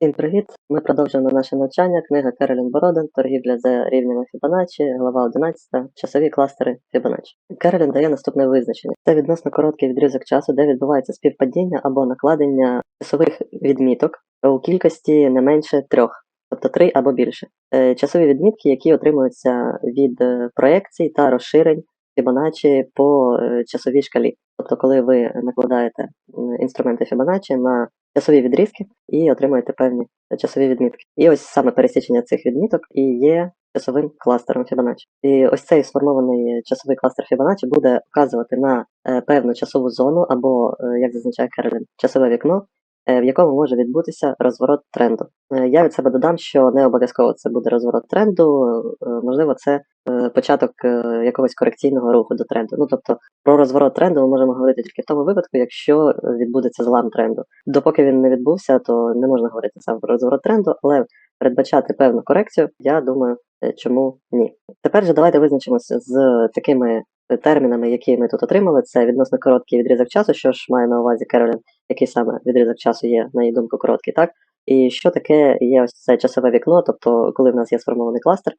Всім привіт! Ми продовжуємо наше навчання. Книга Керолін Бороден «Торгівля за рівнями Фібоначчі», глава 11, часові кластери Фібоначчі. Керолін дає наступне визначення. Це відносно короткий відрізок часу, де відбувається співпадіння або накладення часових відміток у кількості не менше трьох, тобто три або більше. Е, Часові відмітки, які отримуються від е, проекцій та розширень Фібоначчі по е, часовій шкалі. Тобто, коли ви накладаєте інструменти Фібоначчі на часові відрізки і отримуєте певні часові відмітки. І ось саме пересічення цих відміток і є часовим кластером Фібоначчі. І ось цей сформований часовий кластер Фібоначчі буде вказувати на е, певну часову зону або, е, як зазначає Керолін, часове вікно, е, в якому може відбутися розворот тренду. Я від себе додам, що не обов'язково це буде розворот тренду, можливо, це початок е, якогось корекційного руху до тренду. Ну тобто про розворот тренду ми можемо говорити тільки в тому випадку, якщо е, відбудеться злам тренду. Допоки він не відбувся, то не можна говорити саме про розворот тренду, але передбачати певну корекцію, я думаю, е, чому ні. Тепер же давайте визначимося з такими е, термінами, які ми тут отримали. Це відносно короткий відрізок часу, що ж має на увазі Керолін, який саме відрізок часу є, на її думку, короткий, так? І що таке є ось це часове вікно, тобто, коли в нас є сформований кластер, е,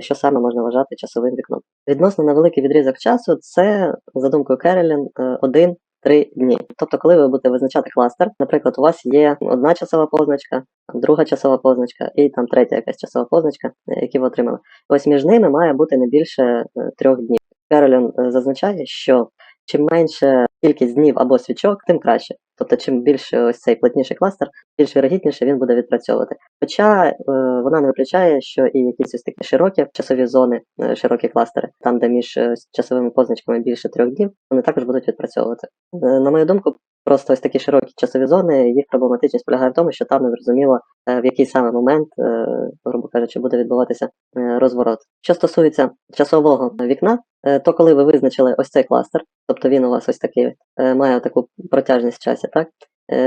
що саме можна вважати часовим вікном. Відносно на великий відрізок часу, це, за думкою Керолін, е, один три дні. Тобто, коли ви будете визначати кластер, наприклад, у вас є одна часова позначка, друга часова позначка і там третя якась часова позначка, е, які ви отримали. Ось між ними має бути не більше е, трьох днів. Керолін е, зазначає, що чим менше кількість днів або свічок, тим краще. Тобто, чим більше ось цей плотніший кластер, більш вірогідніше він буде відпрацьовувати. Хоча е, вона не виключає, що і якісь ось такі широкі часові зони, е, широкі кластери, там, де між е, часовими позначками більше трьох днів, вони також будуть відпрацьовувати. Е, на мою думку, просто ось такі широкі часові зони, їх проблематичність полягає в тому, що там не зрозуміло, е, в який саме момент, е, грубо кажучи, буде відбуватися е, розворот. Що стосується часового вікна, то коли ви визначили ось цей кластер, тобто він у вас ось такий має таку протяжність в часі, так?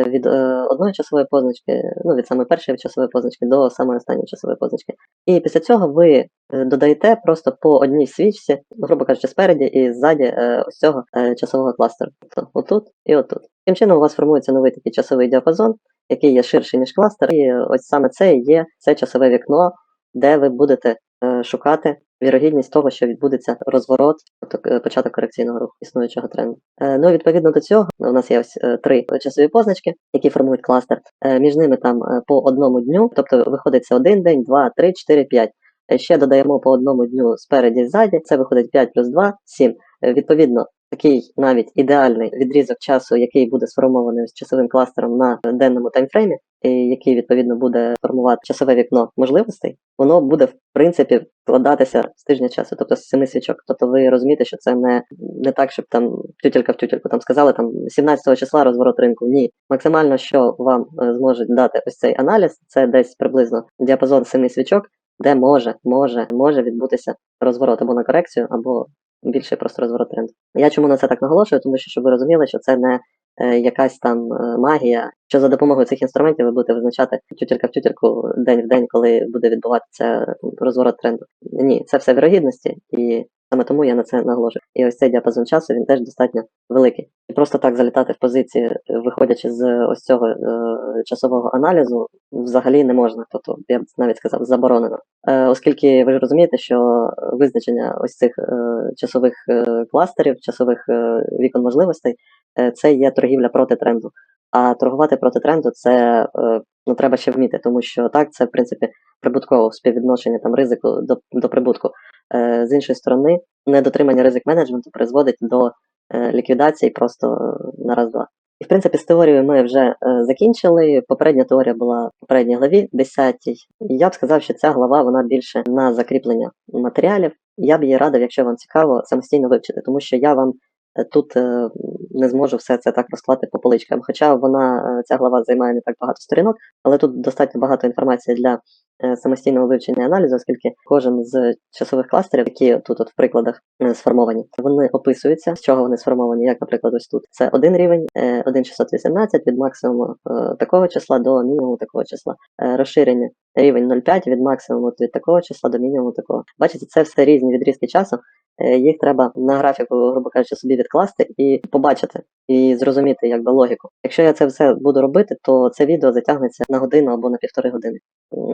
Від одної часової позначки, ну від саме першої часової позначки до самої останньої часової позначки. І після цього ви додаєте просто по одній свічці, грубо кажучи, спереді і ззаді ось цього часового кластеру. Тобто отут і отут. Таким чином у вас формується новий такий часовий діапазон, який є ширший, ніж кластер, і ось саме це і є це часове вікно, де ви будете е, шукати вірогідність того, що відбудеться розворот, тобто початок корекційного руху існуючого тренду. Е, Ну, відповідно до цього, у нас є ось е, три часові позначки, які формують кластер. Е, Між ними там е, по одному дню, тобто виходить це один день, два, три, чотири, п'ять. Е, Ще додаємо по одному дню спереді і ззаді, це виходить 5 плюс 2, 7. Е, Відповідно, такий навіть ідеальний відрізок часу, який буде сформований з часовим кластером на денному таймфреймі, і який відповідно буде формувати часове вікно можливостей, воно буде в принципі вкладатися з тижня часу, тобто з семи свічок. Тобто ви розумієте, що це не, не так, щоб там тютелька в тютельку там сказали там 17 числа розворот ринку. Ні, максимально, що вам е, зможуть дати ось цей аналіз, це десь приблизно діапазон семи свічок, де може, може, може відбутися розворот або на корекцію, або більше просто розворот тренду. Я чому на це так наголошую? Тому що щоб ви розуміли, що це не якась там е, магія, що за допомогою цих інструментів ви будете визначати тютелька в тютельку день в день, коли буде відбуватися розворот тренду. Ні, це все вірогідності, і саме тому я на це наголошую. І ось цей діапазон часу він теж достатньо великий. І просто так залітати в позиції, е, виходячи з ось цього е, часового аналізу, взагалі не можна. Тобто, я б навіть сказав, заборонено. Е, оскільки ви ж розумієте, що визначення ось цих е, часових е, кластерів, часових е, вікон можливостей, е, це є торгівля проти тренду. А торгувати проти тренду це е, ну, треба ще вміти, тому що так, це в принципі прибутково співвідношення там ризику до, до прибутку. Е, з іншої сторони, недотримання ризик менеджменту призводить до е, ліквідації просто е, на раз-два. І в принципі, з теорією ми вже е, закінчили. Попередня теорія була в попередній главі, 10 І я б сказав, що ця глава вона більше на закріплення матеріалів. Я б її радив, якщо вам цікаво, самостійно вивчити, тому що я вам е, тут е, не зможу все це так розклати по поличкам. Хоча вона е, ця глава займає не так багато сторінок, але тут достатньо багато інформації для е, самостійного вивчення і аналізу, оскільки кожен з часових кластерів, які тут от в прикладах сформовані, вони описуються, з чого вони сформовані, як, наприклад, ось тут. Це один рівень, е, 1.618 від максимуму такого числа до мінімуму такого числа. Розширення рівень 0,5 від максимуму від такого числа до мінімуму такого. Бачите, це все різні відрізки часу, їх треба на графіку, грубо кажучи, собі відкласти і побачити, і зрозуміти якби логіку. Якщо я це все буду робити, то це відео затягнеться на годину або на півтори години.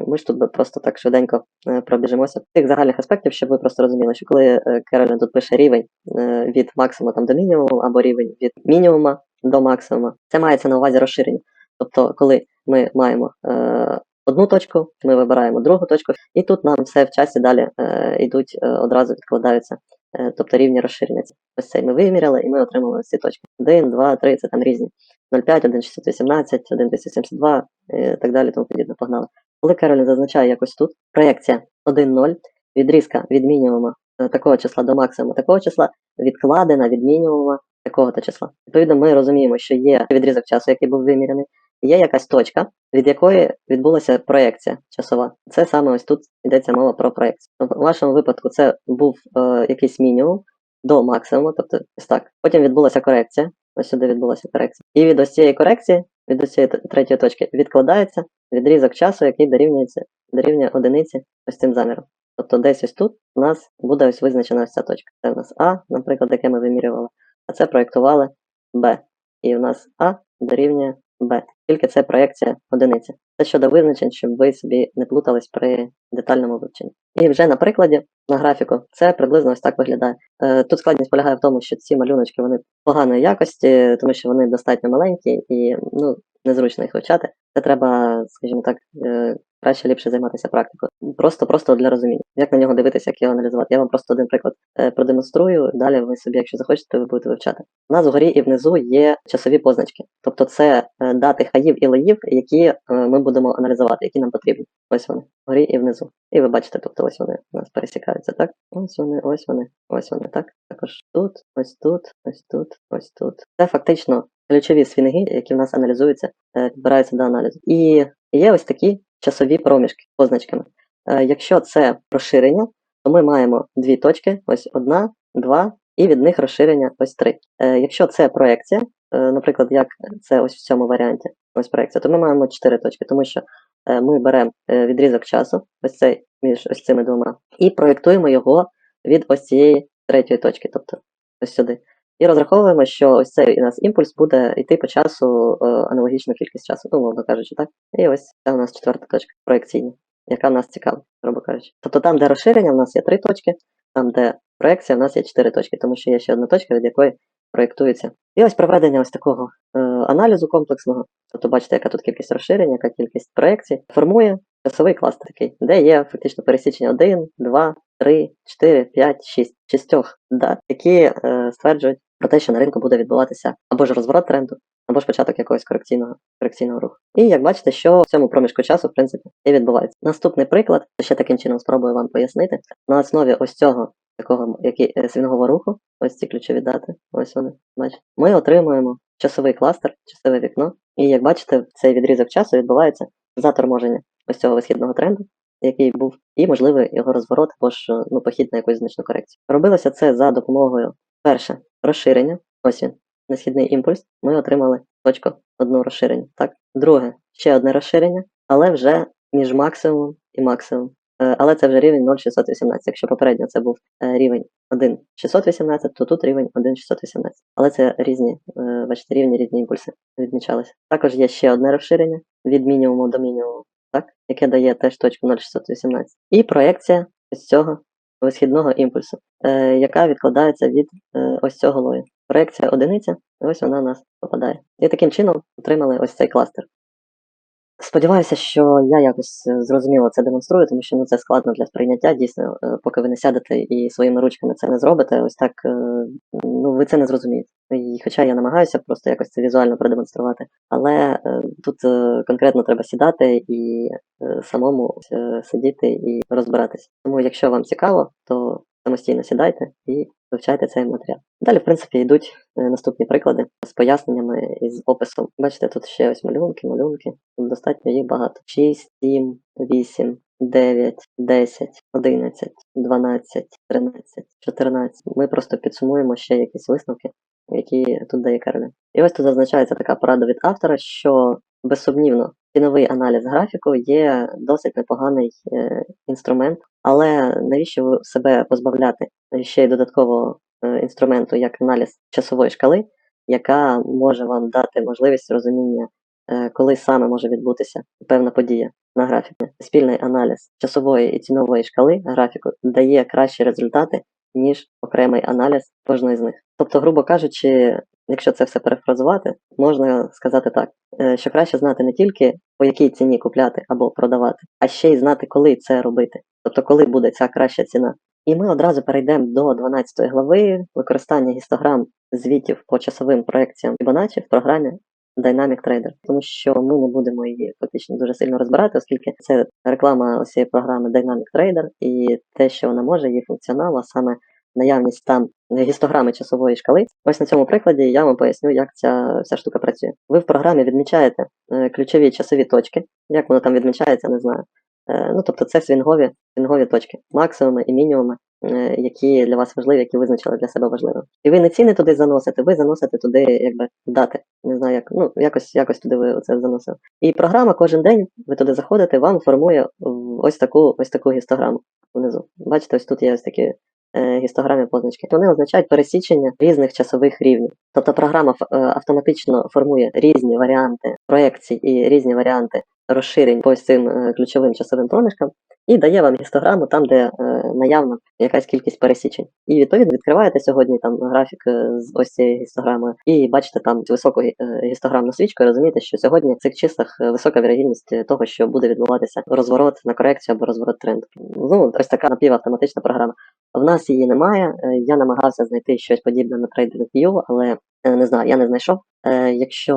Ми ж тут просто так швиденько е, пробіжимося тих загальних аспектів, щоб ви просто розуміли, що коли е, Керолін тут пише рівень е, від максимуму там до мінімуму, або рівень від мінімума до максимума, це мається на увазі розширення. Тобто, коли ми маємо е, одну точку, ми вибираємо другу точку, і тут нам все в часі далі е, йдуть, е, одразу відкладаються, е, тобто рівні розширення. Ось цей ми виміряли, і ми отримали ці точки. 1, 2, 3, це там різні. 0,5, 1,618, 1,272 і так далі, тому подібне, погнали. Коли Керолін зазначає якось тут, проєкція 1,0, відрізка від мінімума е, такого числа до максимуму такого числа, відкладена від мінімума такого-то числа. Відповідно, ми розуміємо, що є відрізок часу, який був вимірений, є якась точка, від якої відбулася проєкція часова. Це саме ось тут йдеться мова про проєкцію. Тобто, У вашому випадку це був е, якийсь мінімум до максимуму, тобто ось так. Потім відбулася корекція. Ось сюди відбулася корекція. І від ось цієї корекції, від ось цієї третьої точки, відкладається відрізок часу, який дорівнюється дорівнює одиниці ось цим заміром. Тобто десь ось тут у нас буде ось визначена ось ця точка. Це в нас А, наприклад, яке ми вимірювали, а це проєктували Б. І в нас А дорівнює Б. Тільки це проекція одиниці. Це щодо визначень, щоб ви собі не плутались при детальному вивченні. І вже на прикладі, на графіку, це приблизно ось так виглядає. Е, Тут складність полягає в тому, що ці малюночки вони поганої якості, тому що вони достатньо маленькі і ну, незручно їх вивчати. Це треба, скажімо так, е, краще ліпше займатися практикою. Просто просто для розуміння. Як на нього дивитися, як його аналізувати. Я вам просто один приклад е, продемонструю. Далі ви собі, якщо захочете, ви будете вивчати. У нас вгорі і внизу є часові позначки. Тобто це дати хаїв і леїв, які ми будемо аналізувати, які нам потрібні. Ось вони, вгорі і внизу. І ви бачите, тобто ось вони у нас пересікаються, так? Ось вони, ось вони, ось вони, так? Також тут, ось тут, ось тут, ось тут. Це фактично ключові свінги, які в нас аналізуються, е, підбираються до аналізу. І є ось такі часові проміжки позначками. Е, Якщо це розширення, то ми маємо дві точки, ось одна, два, і від них розширення ось три. Е, Якщо це проекція, е, наприклад, як це ось в цьому варіанті, ось проекція, то ми маємо чотири точки, тому що е, ми беремо відрізок часу, ось цей між ось цими двома, і проєктуємо його від ось цієї третьої точки, тобто ось сюди. І розраховуємо, що ось цей у нас імпульс буде йти по часу аналогічну кількість часу, ну, мовно кажучи, так? І ось це у нас четверта точка проекційна, яка в нас цікавить, грубо кажучи. Тобто там, де розширення, у нас є три точки, там, де проекція, у нас є чотири точки, тому що є ще одна точка, від якої проєктується. І ось проведення ось такого е, аналізу комплексного, тобто бачите, яка тут кількість розширення, яка кількість проекцій, формує часовий кластер такий, де є фактично пересічення 1, 2, 3, 4, 5, 6, шістьох дат, які е, стверджують про те, що на ринку буде відбуватися або ж розворот тренду, або ж початок якогось корекційного, корекційного руху. І як бачите, що в цьому проміжку часу, в принципі, і відбувається. Наступний приклад, ще таким чином спробую вам пояснити, на основі ось цього такого е, свінгового руху, ось ці ключові дати, ось вони, бачите, ми отримуємо часовий кластер, часове вікно, і як бачите, цей відрізок часу відбувається за торможення ось цього висхідного тренду, який був, і можливий його розворот або ж е, ну, похід на якусь значну корекцію. Робилося це за допомогою перше розширення. Ось він, несхідний імпульс. Ми отримали точку одну розширення. Так, друге, ще одне розширення, але вже між максимумом і максимумом. Е, Але це вже рівень 0,618. Якщо попередньо це був е, рівень 1,618, то тут рівень 1,618. Але це різні, е, бачите, рівні різні імпульси відмічалися. Також є ще одне розширення від мінімуму до мінімуму, так, яке дає теж точку 0,618. І проекція ось цього висхідного імпульсу, яка відкладається від ось цього лою. Проекція одиниця, ось вона у нас попадає. І таким чином отримали ось цей кластер. Сподіваюся, що я якось е, зрозуміло це демонструю, тому що ну, це складно для сприйняття. Дійсно, е, поки ви не сядете і своїми ручками це не зробите, ось так е, ну ви це не зрозумієте. І хоча я намагаюся просто якось це візуально продемонструвати, але тут конкретно треба сідати і самому сидіти і розбиратися. Тому, якщо вам цікаво, то самостійно сідайте і вивчайте цей матеріал. Далі, в принципі, йдуть е, наступні приклади з поясненнями і з описом. Бачите, тут ще ось малюнки, малюнки. Тут достатньо їх багато. 6, 7, 8, 9, 10, 11, 12, 13, 14. Ми просто підсумуємо ще якісь висновки, які тут дає Карлін. І ось тут зазначається така порада від автора, що безсумнівно ціновий аналіз графіку є досить непоганий е, інструмент Але навіщо себе позбавляти ще й додаткового е, інструменту, як аналіз часової шкали, яка може вам дати можливість розуміння, е, коли саме може відбутися певна подія на графіку. Спільний аналіз часової і цінової шкали графіку дає кращі результати, ніж окремий аналіз кожної з них. Тобто, грубо кажучи, якщо це все перефразувати, можна сказати так, е, що краще знати не тільки по якій ціні купляти або продавати, а ще й знати, коли це робити. Тобто, коли буде ця краща ціна. І ми одразу перейдемо до 12 глави використання гістограм звітів по часовим проекціям Fibonacci в програмі Dynamic Trader, тому що ми не будемо її фактично дуже сильно розбирати, оскільки це реклама ось цієї програми Dynamic Trader і те, що вона може, її функціонал, а саме наявність там гістограми часової шкали. Ось на цьому прикладі я вам поясню, як ця вся штука працює. Ви в програмі відмічаєте е, ключові часові точки. Як воно там відмічається, не знаю. Е, Ну, тобто це свінгові, свінгові точки, максимуми і мінімуми, е, які для вас важливі, які визначили для себе важливим. І ви не ціни туди заносите, ви заносите туди якби дати. Не знаю, як ну якось якось туди ви це заносили. І програма кожен день, ви туди заходите, вам формує ось таку ось таку гістограму внизу. Бачите, ось тут є ось такі е, гістограмі позначки. Вони означають пересічення різних часових рівнів. Тобто програма автоматично формує різні варіанти проекцій і різні варіанти розширень по цим е, ключовим часовим проміжкам і дає вам гістограму там, де е, наявна якась кількість пересічень. І відповідно відкриваєте сьогодні там графік е, з ось цією гістограмою, і бачите там високу гістограмну свічку, і розумієте, що сьогодні в цих числах висока вірогідність того, що буде відбуватися розворот на корекцію або розворот тренду. Ну, ось така напівавтоматична програма. В нас її немає. Я намагався знайти щось подібне на TradingView, але не знаю, я не знайшов. Якщо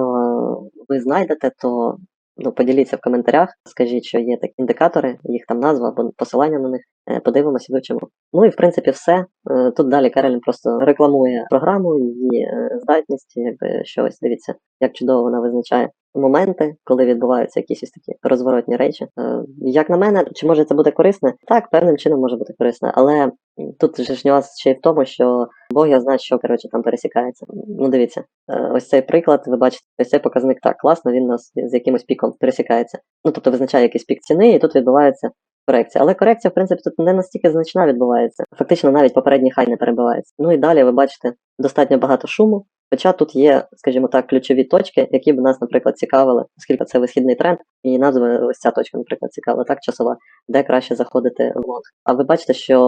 ви знайдете, то ну, поділіться в коментарях, скажіть, що є такі індикатори, їх там назва або посилання на них. Подивимося Подивимося, вивчимо. Ну і в принципі все. Е, Тут далі Каролін просто рекламує програму, її е, здатність, якби щось дивіться, як чудово вона визначає моменти, коли відбуваються якісь ось такі розворотні речі. Е, Як на мене, чи може це буде корисне? Так, певним чином може бути корисне, але тут же ж нюанс ще й в тому, що Бог я знає, що коротше там пересікається. Ну дивіться, е, ось цей приклад, ви бачите, ось цей показник так класно, він нас з якимось піком пересікається. Ну тобто визначає якийсь пік ціни, і тут відбувається корекція. Але корекція, в принципі, тут не настільки значна відбувається. Фактично навіть попередній хай не перебивається. Ну і далі ви бачите достатньо багато шуму. Хоча тут є, скажімо так, ключові точки, які б нас, наприклад, цікавили, оскільки це висхідний тренд, і назва ось ця точка, наприклад, цікава, так, часова, де краще заходити в лонг. А ви бачите, що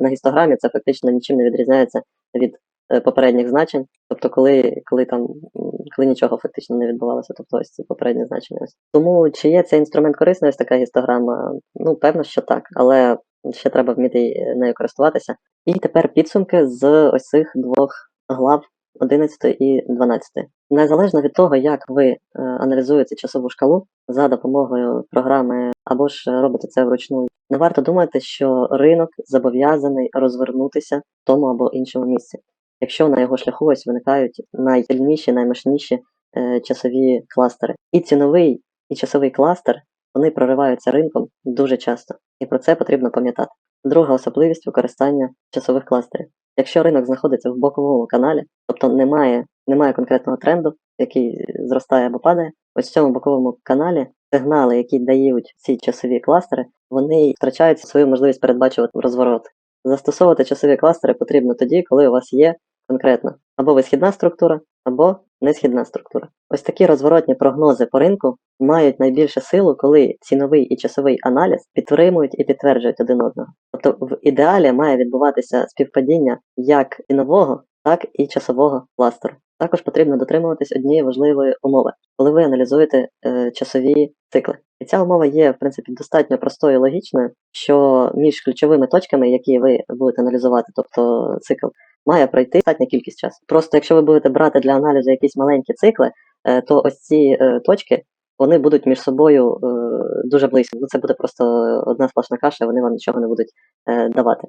на гістограмі це фактично нічим не відрізняється від е, попередніх значень, тобто коли, коли там коли нічого фактично не відбувалося, тобто ось ці попередні значення. Ось. Тому чи є цей інструмент корисний, ось така гістограма? Ну, певно, що так, але ще треба вміти е, нею користуватися. І тепер підсумки з ось цих двох глав 11 і 12. Незалежно від того, як ви е, аналізуєте часову шкалу за допомогою програми або ж робите це вручну, не варто думати, що ринок зобов'язаний розвернутися в тому або іншому місці. Якщо на його шляху ось виникають найсильніші, наймощніші е, часові кластери. І ціновий, і часовий кластер вони прориваються ринком дуже часто, і про це потрібно пам'ятати. Друга особливість використання часових кластерів. Якщо ринок знаходиться в боковому каналі, тобто немає, немає конкретного тренду, який зростає або падає, ось в цьому боковому каналі сигнали, які дають ці часові кластери, вони втрачають свою можливість передбачувати розворот. Застосовувати часові кластери потрібно тоді, коли у вас є конкретно або висхідна структура, або несхідна структура. Ось такі розворотні прогнози по ринку мають найбільше силу, коли ціновий і часовий аналіз підтримують і підтверджують один одного. Тобто в ідеалі має відбуватися співпадіння як цінового, так і часового кластеру. Також потрібно дотримуватись однієї важливої умови, коли ви аналізуєте е, часові цикли. І ця умова є, в принципі, достатньо простою і логічною, що між ключовими точками, які ви будете аналізувати, тобто цикл, має пройти достатня кількість часу. Просто якщо ви будете брати для аналізу якісь маленькі цикли, е, то ось ці е, точки вони будуть між собою е, дуже близько. Ну це буде просто одна сплошна каша, вони вам нічого не будуть давати.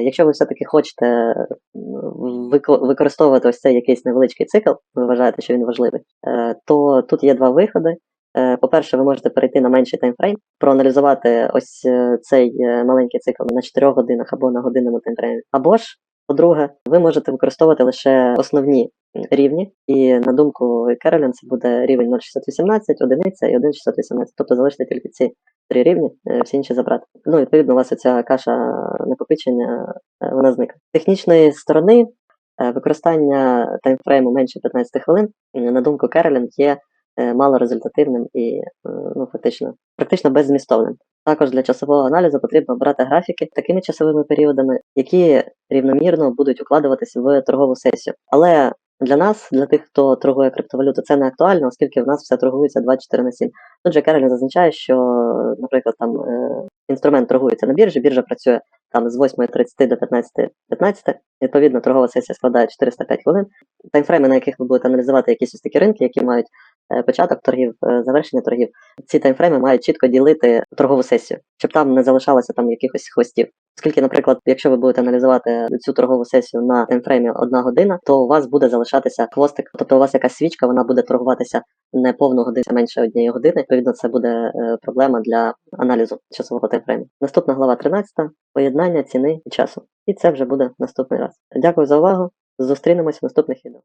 Якщо ви все-таки хочете використовувати ось цей якийсь невеличкий цикл, ви вважаєте, що він важливий, то тут є два виходи. Е, По-перше, ви можете перейти на менший таймфрейм, проаналізувати ось е, цей е, маленький цикл на 4 годинах або на годинному таймфреймі. Або ж По-друге, ви можете використовувати лише основні рівні, і на думку Керолін, це буде рівень 0,618, одиниця і 1,618. Тобто залишити тільки ці три рівні, всі інші забрати. Ну, відповідно, у вас ця каша накопичення вона зникне. Технічної сторони використання таймфрейму менше 15 хвилин, на думку Керолін, є малорезультативним і е, ну, фактично практично беззмістовним. Також для часового аналізу потрібно обрати графіки такими часовими періодами, які рівномірно будуть укладуватися в торгову сесію. Але для нас, для тих, хто торгує криптовалюту, це не актуально, оскільки в нас все торгується 24 на 7. Тут же Керолін зазначає, що, наприклад, там е, інструмент торгується на біржі, біржа працює там з 8.30 до 15.15, відповідно, торгова сесія складає 405 хвилин. Таймфрейми, на яких ви будете аналізувати якісь ось такі ринки, які мають е, початок торгів, е, завершення торгів, ці таймфрейми мають чітко ділити торгову сесію, щоб там не залишалося там якихось хвостів. Оскільки, наприклад, якщо ви будете аналізувати цю торгову сесію на таймфреймі одна година, то у вас буде залишатися хвостик, тобто у вас якась свічка, вона буде торгуватися не повну годину, менше однієї години. Відповідно, це буде е, проблема для аналізу часового таймфрейму. Наступна глава 13 поєднання ціни і часу. І це вже буде наступний раз. Дякую за увагу. Зустрінемося в наступних відео.